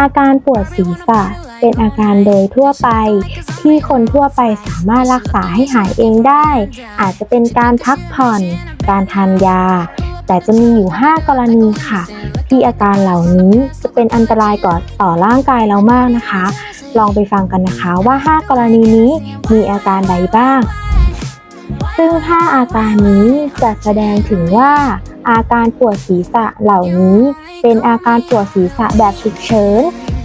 อาการปวดศีรษะเป็นอาการโดยทั่วไป ที่คนทั่วไปสามารถรักษาให้หายเองได้ อาจจะเป็นการพักผ่อน การทานยา แต่จะมีอยู่ 5 กรณีค่ะ ที่อาการเหล่านี้จะเป็นอันตรายก่อต่อร่างกายเรามากนะคะ ลองไปฟังกันนะคะว่า 5 กรณีนี้มีอาการใดบ้าง ซึ่ง 5 อาการนี้จะแสดงถึงว่า อาการปวดศีรษะเหล่านี้ เป็นอาการปวดศีรษะแบบฉุกเฉิน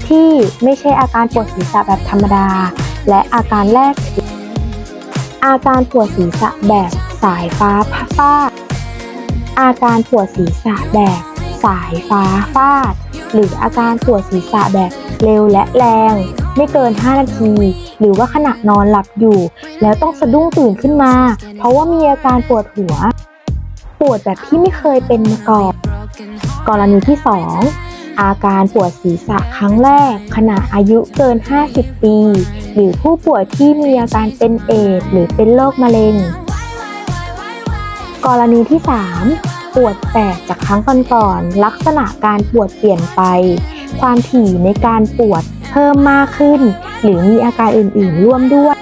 ที่ไม่ใช่อาการปวดศีรษะแบบธรรมดา และอาการแรกคืออาการปวดศีรษะแบบสายฟ้าฟาด อาการปวดศีรษะแบบสายฟ้าฟาด หรืออาการปวดศีรษะแบบเร็วและแรง ไม่เกิน 5 นาที หรือว่าขณะนอนหลับอยู่ แล้วต้องสะดุ้งตื่นขึ้นมา เพราะว่ามีอาการปวดหัว ปวดแบบที่ไม่เคยเป็นมาก่อน กรณีที่ 2 อาการปวดศีรษะครั้งแรก ขณะอายุเกิน 50 ปี หรือผู้ป่วยที่มีอาการเป็นเอดส์หรือเป็นโรคมะเร็ง กรณีที่ 3 ปวดแปลกจากครั้งก่อนๆลักษณะการปวดเปลี่ยนไป ความถี่ในการปวดเพิ่มมากขึ้น หรือมีอาการอื่นๆ ร่วมด้วย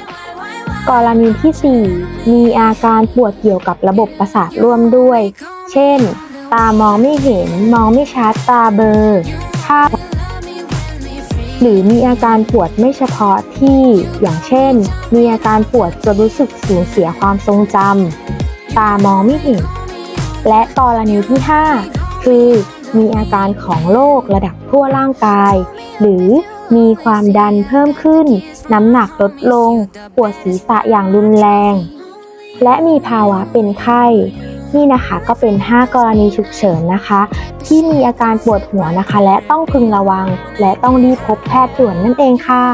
กรณีที่ 4 มีอาการปวดเกี่ยวกับระบบประสาทร่วมด้วย เช่น ตามองไม่เห็น มองไม่ชัด ตาเบลอภาพหรือมีอาการปวดไม่เฉพาะที่ อย่างเช่น มีอาการปวดจนรู้สึกสูญเสียความทรงจำ ตามองไม่เห็น และกรณีที่ 5 คือ มีอาการของโรคระดับทั่วร่างกาย หรือ มีความดันเพิ่มขึ้น น้ำหนักลดลง ปวดศีรษะอย่างรุนแรง และมีภาวะเป็นไข้ นี่นะคะก็เป็น 5 กรณีฉุกเฉินนะคะ ที่มีอาการปวดหัวนะคะ และต้องพึงระวัง และต้องรีบพบแพทย์ด่วนนั่นเองค่ะ